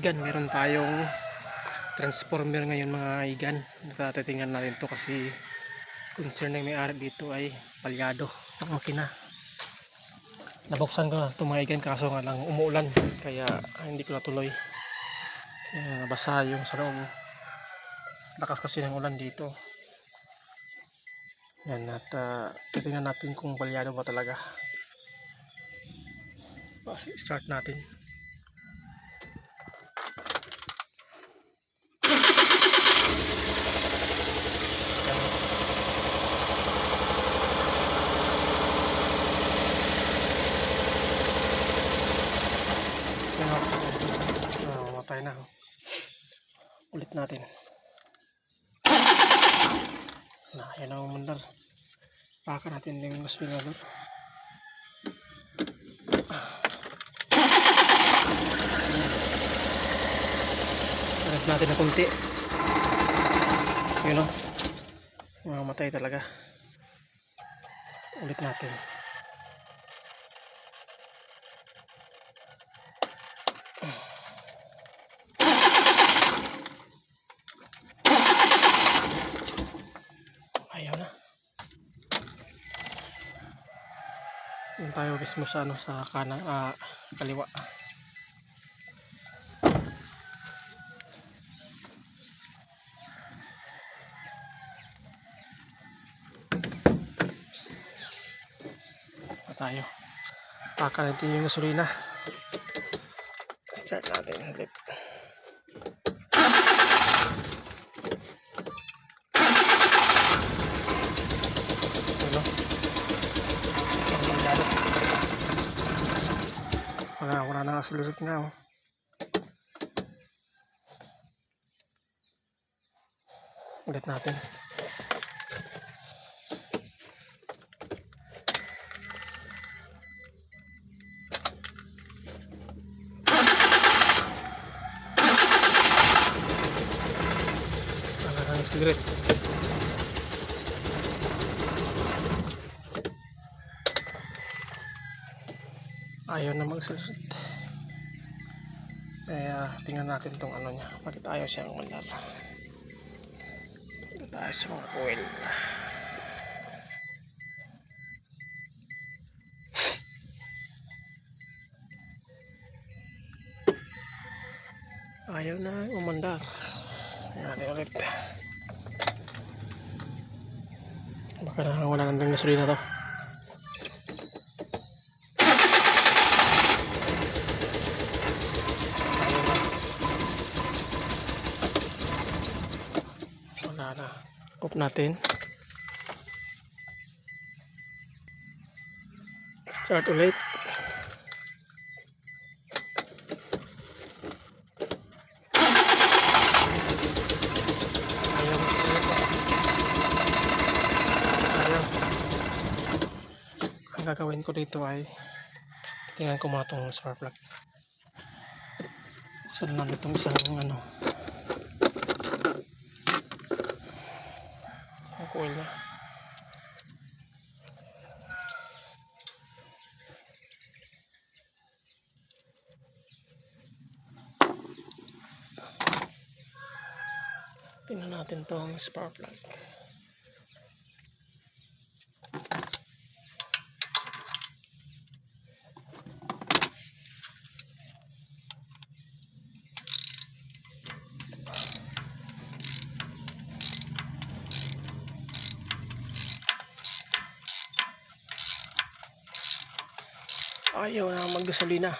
igan, meron tayong transformer ngayon mga igan. Tatitingnan natin to kasi concern ng may-ari dito ay palyado ang makina. Nabuksan ko na ito mga igan kaso nga lang umuulan kaya hindi ko natuloy. Kaya nabasa yung sa loob. Lakas kasi ng ulan dito. Yan at uh, titingnan natin kung palyado ba talaga. Start natin. Kaya, mamatay na. oh. Ulit natin. Na, yan ang mandar. Paka natin yung aspirador. Ulit natin na kunti. Yun o. Mamamatay talaga. Ulit natin. Ayaw na. Yun tayo mismo sa ano sa kanang ah, kaliwa. Tayo. Paka natin yung gasolina. Start natin ulit. Ano? Ang mangyari. Wala, wala na accelerate nga oh. Ulit natin. Wala ayaw na mag-accelerate kaya tingnan natin tong ano niya. Bakit ayaw siyang mandar tayo sa mga fuel ayaw na umandar. Natin ulit. Baka na wala nang gasolina to off natin. Start ulit. Ang gagawin ko dito ay tingnan ko muna itong spark plug. Saan lang itong isang ano coil na tingnan natin tong spark plug ayaw na maggasolina.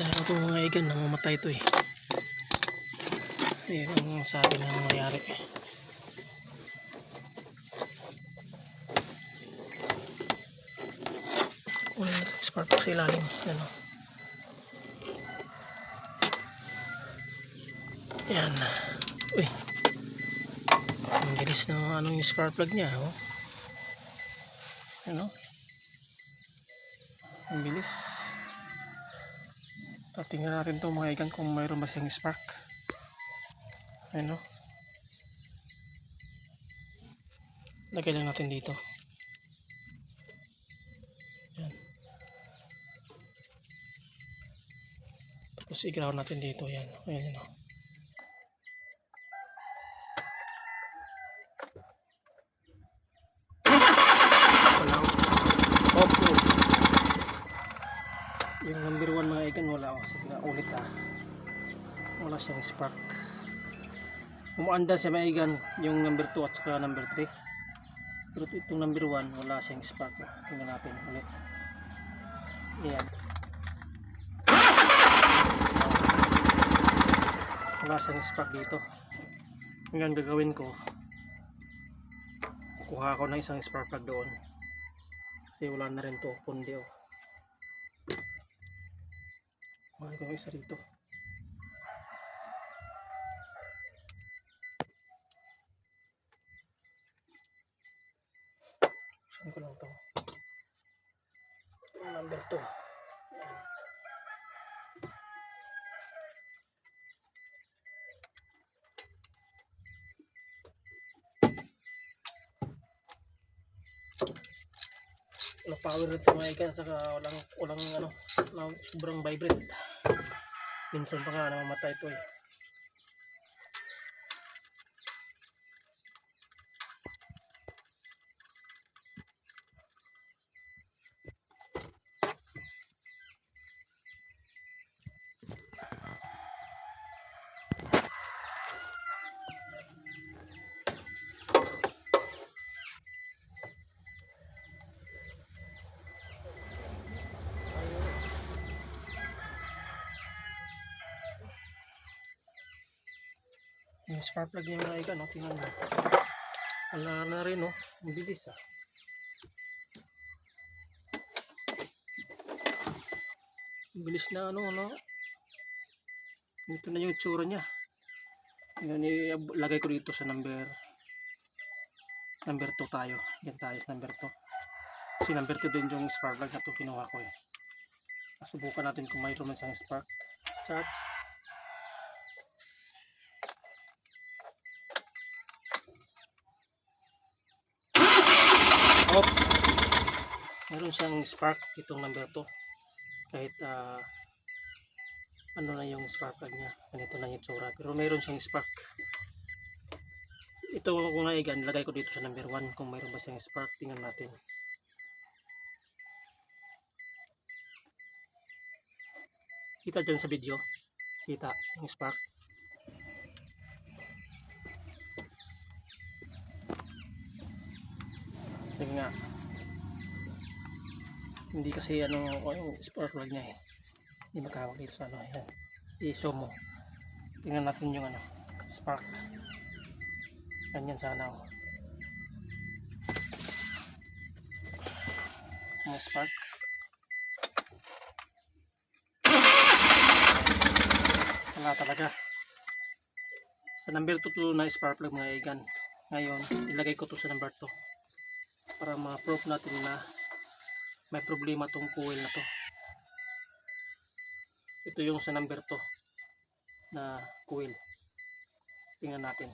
Ako itong mga igan namamatay ito eh Yan ang sabi na nangyayari. Kunin natin yung spark sa ilalim. Ano? Yan. Uy. Ang bilis ng ano yung spark plug niya, oh. Ano? Ang bilis. Tatingnan natin to mga ikan kung mayroon ba siyang spark. Ano? Lagay lang natin dito. Yan. Tapos i-ground natin dito. Yan. Ayan oh. Wala. Off road. Yung number 1 mga ikan wala ako. Sige na ulit ah. Wala siyang spark. Umaandar siya mga ikan yung number 2 at saka number 3. Pero itong number 1 wala siyang spark. Tingnan natin ulit. Ayan. Wala siyang spark dito. Ngayon gagawin ko kuha ako ng isang spark plug doon kasi wala na rin to pundi oh kuha ko isa rito saan ko lang to. Yung number 2 walang power nito mga ikan saka walang walang ano walang, sobrang vibrate minsan pa nga namamatay ito eh yung spark plug niya mga ikan no? tingnan mo. Wala na rin no? Ang bilis ah. Bilis na ano no? Ito na yung itsura niya. Yun ilagay ko dito sa number number 2 tayo. Yan tayo number 2 kasi number 2 din yung spark plug na ito kinuha ko eh. Subukan natin kung mayroon man siyang spark start off meron siyang spark itong number 2 kahit ah, ano na yung spark plug niya ganito na yung tsura. Pero meron siyang spark. Ito kung naigan lagay ko dito sa number 1 kung mayroon ba siyang spark tingnan natin. Kita dyan sa video? Kita yung spark? Sige nga hindi kasi ano yung spark plug niya eh hindi magkawag dito sa ano yan iso mo tingnan natin yung ano spark. Ganyan sana oh. Mga spark. Wala talaga. Sa number 2 na spark plug mga igan ngayon ilagay ko to sa number 2 para ma-prove natin na may problema tong coil na to. Ito yung sa number 2 na coil tingnan natin.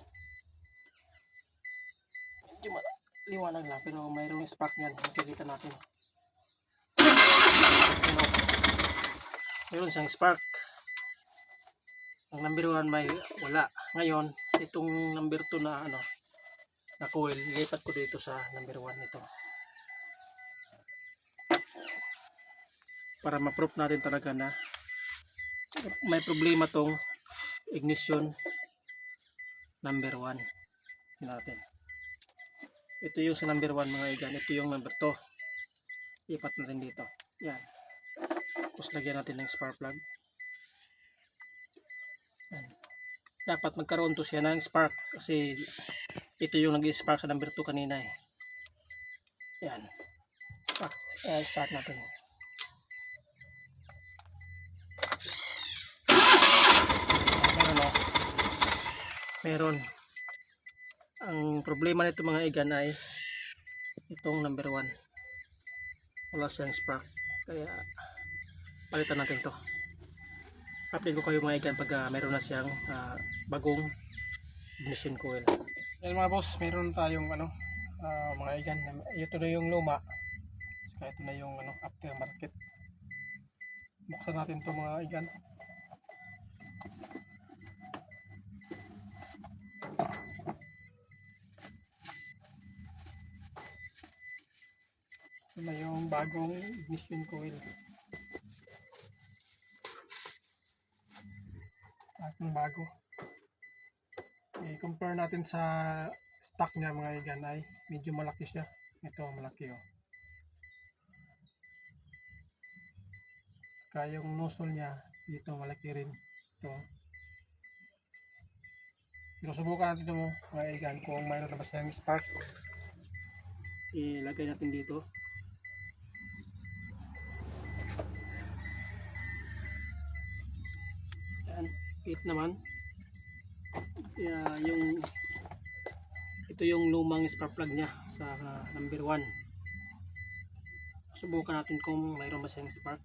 Medyo liwanag lang pero mayroong spark niyan. Makikita natin. Mayroon siyang spark. Ang number 1 may wala. Ngayon itong number 2 na ano na coil ilipat ko dito sa number 1 nito para ma-prove natin talaga na may problema tong ignition number 1 Tingnan natin. Ito yung sa number 1 mga igan. Ito yung number 2 ipat natin dito. Yan. Tapos lagyan natin ng spark plug. Yan. dapat magkaroon to siya ng spark kasi ito yung nag-spark sa number 2 kanina eh. Yan. Spark. Eh, start natin meron. Ang problema nito mga igan ay itong number 1 wala siyang spark. Kaya palitan natin to. Update ko kayo mga igan pag ah, meron na siyang ah, bagong ignition coil. Yan mga boss meron tayong ano ah, mga igan ito na yung luma. Saka ito na yung ano aftermarket. Buksan natin to mga igan na yung bagong ignition coil. Bagong bago. I-compare natin sa stock niya mga igan ay medyo malaki siya. Ito malaki oh. Saka yung nozzle niya dito malaki rin. Ito. Pero subukan natin ito mga igan kung mayroon na ba siyang spark. Ilagay natin dito 8 naman. Kaya yung ito yung lumang spark plug niya sa ah, number 1 subukan natin kung mayroon ba siyang spark.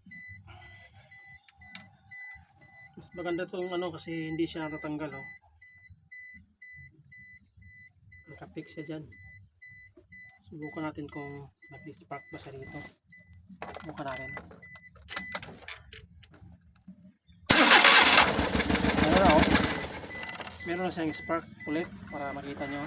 Mas maganda tong ano kasi hindi siya natatanggal oh. nakapik siya dyan. Subukan natin kung nag-spark ba siya dito subukan natin meron na oh meron na siyang spark ulit para makita nyo.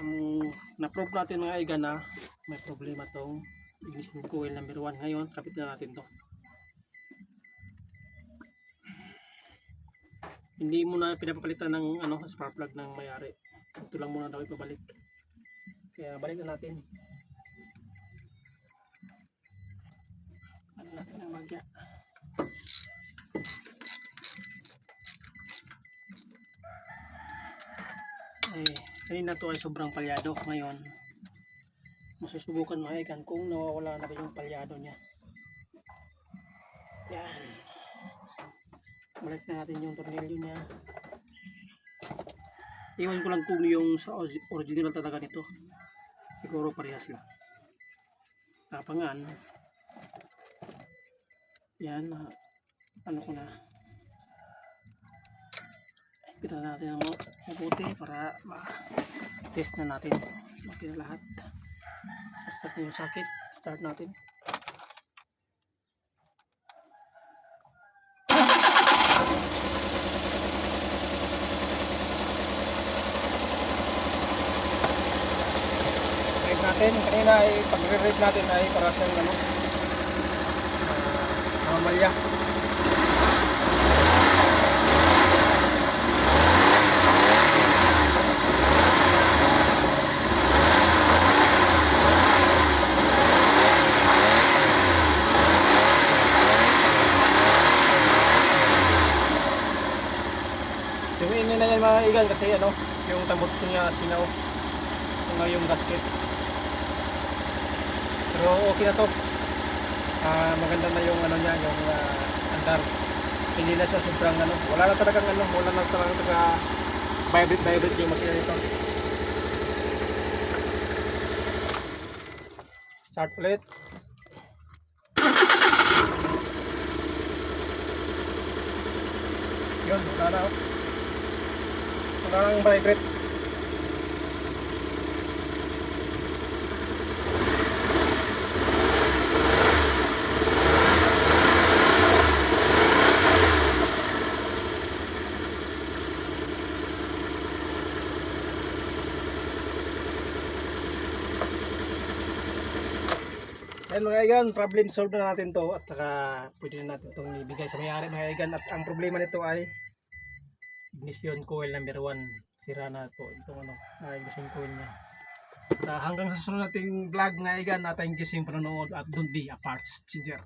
Ang na-prove natin mga iga na may problema tong ignition coil number 1 ngayon kapit na natin to. Hindi mo na pinapapalitan ng ano spark plug ng mayari. Ito lang muna daw ipabalik. Kaya balik na natin natin ang bagya ay kanina to ay sobrang palyado. Ngayon masusubukan maikan kung nawawala na yung palyado niya. Yan. Balik na natin yung tornilyo niya. Iwan ko lang kung yung sa original talaga nito. Siguro parehas lang. Tapangan yan ah, ano ko na. Kita natin ang mabuti para ma-test na natin. Na lahat. Saksak na yung sakit. Start natin. Natin. Kanina ay pagre-rate natin ay para sa ano yung ingay na yan mga igan kasi ano yung tambot niya sinaw ito yung gasket? Pero okay na to Ah, maganda na yung ano niya yung ah, andar. Hindi na siya sobrang ano wala na talagang ano wala na talagang taga vibrate vibrate yung makina nito. Start ulit. Yun wala na oh. wala nang vibrate Ayan mga igan, problem solved na natin to at saka pwede na natin itong ibigay sa may-ari mga igan at ang problema nito ay ignition coil number 1 sira na po itong ano, na ignition coil niya. At ah, hanggang sa susunod nating vlog mga igan at thank you sa panonood at don't be a parts changer